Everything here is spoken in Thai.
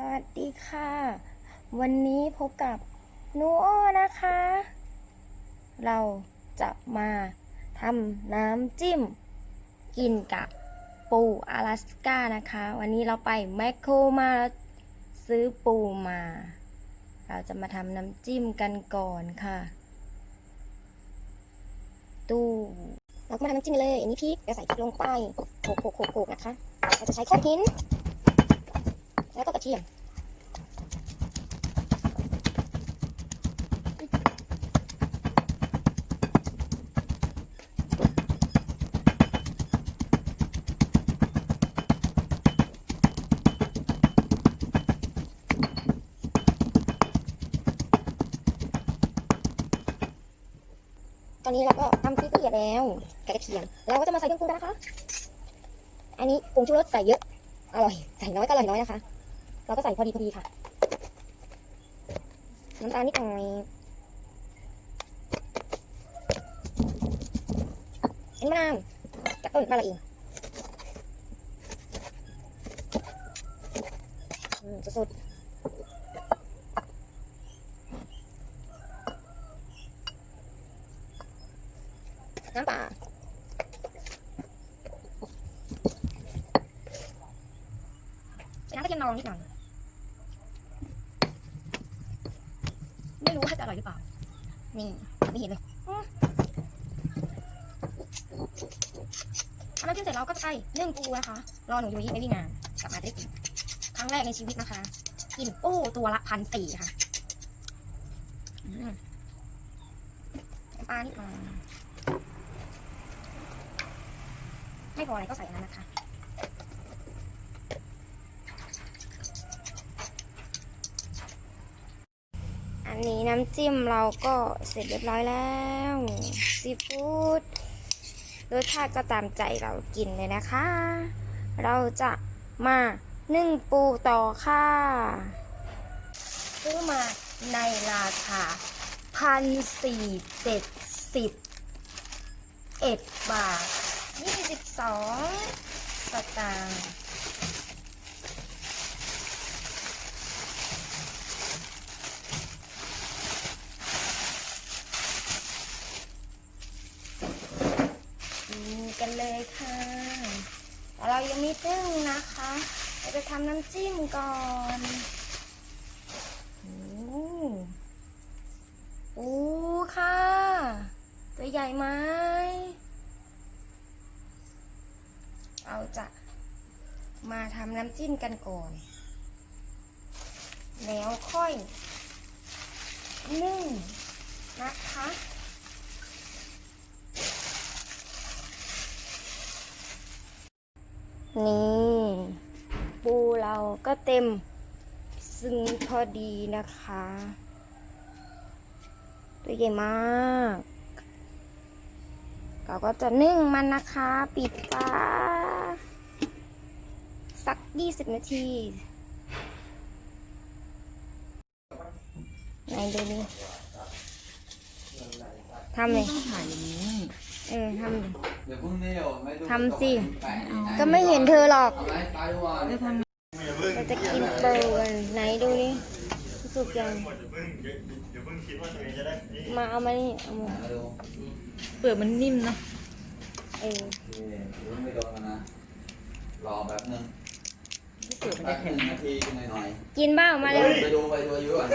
สวัสดีค่ะ วันนี้พบกับนูโอนะคะ เราจะมาทำน้ำจิ้ม กินกับปู阿拉สก้านะคะ วันนี้เราไปแมคโครมาซื้อปูมา เราจะมาทำน้ำจิ้มกันก่อนค่ะ ตู้เราก็มาทำน้ำจิ้มเลยอันนี้พริกจะใส่พริกลงไปโขกโขกโขกโขกนะคะ เราจะใช้โคกหิน แล้วก็กระเทียมตอนนี้เราก็ทำพริกละเอียดแล้วกับกระเทียมเราก็จะมาใส่เครื่องปรุงกันนะคะ อันนี้ผงชูรสใส่เยอะ อร่อย ใส่น้อยก็อร่อยน้อยนะคะ เราก็ใส่พอดีพอดีค่ะ น้ำตาลนิดหน่อยอันนี้มะนาวจากต้นบ้านเราเองสุดๆน้ำปลาน้ำกระเทียมนองนิดหน่อย ไม่รู้ว่าจะอร่อยหรือเปล่า นี่ไม่เห็นเลยอื้อทำน้ำจิ้มเสร็จเราก็จะไปนึ่งปูนะคะ รอหนูอยู่ที่ไม่วิ่งงานกลับมาได้กิน ครั้งแรกในชีวิตนะคะ กินปูตัวละพันสี่ค่ะปลานิดหน่อยไม่พออะไรก็ใส่นั้นนะคะ อันนี้น้ำจิ้มเราก็เสร็จเรียบร้อยแล้วซีฟู้ดรสชาติก็ตามใจเรากินเลยนะคะ เราจะมานึ่งปูต่อค่ะ ซื้อมาในราคาพันสี่เจ็ดสิบเอ็ดบาทยี่สิบสองสตางค์ กินกันเลย ค่ะ แต่เรายังไม่ตึ้งนะคะ เราจะทำน้ำจิ้มก่อนโอ้โอ้ค่ะ ตัวใหญ่ไหมเราจะมาทำน้ำจิ้มกันก่อน แล้วค่อยนึ่งนะคะ นี่ปูเราก็เต็มซึ่งพอดีนะคะ ตัวใหญ่มากเราก็จะนึ่งมันนะคะ ปิดฝาสัก 20 นาทีไหนดูดิทำเลยถ่ายอย่างนี้ เออทำดิ เดี๋ยวพรุ่งนี้เดี๋ยวไม่ดูทำสิแปะที่หนก็ไม่เห็นเธอหรอก เอาไว้ไปดูก่อน จะทเราจะกินเปิลไหนดูนี่สุกยังอย่าเพิ่งอย่าอย่าเพิ่งคิดว่าตัวเองจะได้นี่มาเอามานี่เอามามาดูำเปลือกมันนิ่มเนาะเออโอเคเดี๋ยวไม่โดนกันนะ รอแป๊บนึงเปลือกมันแป๊จะบหแข็งนึ่งนาทีหน่อยกินบ้างๆมาเร็ว ไปดูไปดูอายุก่อน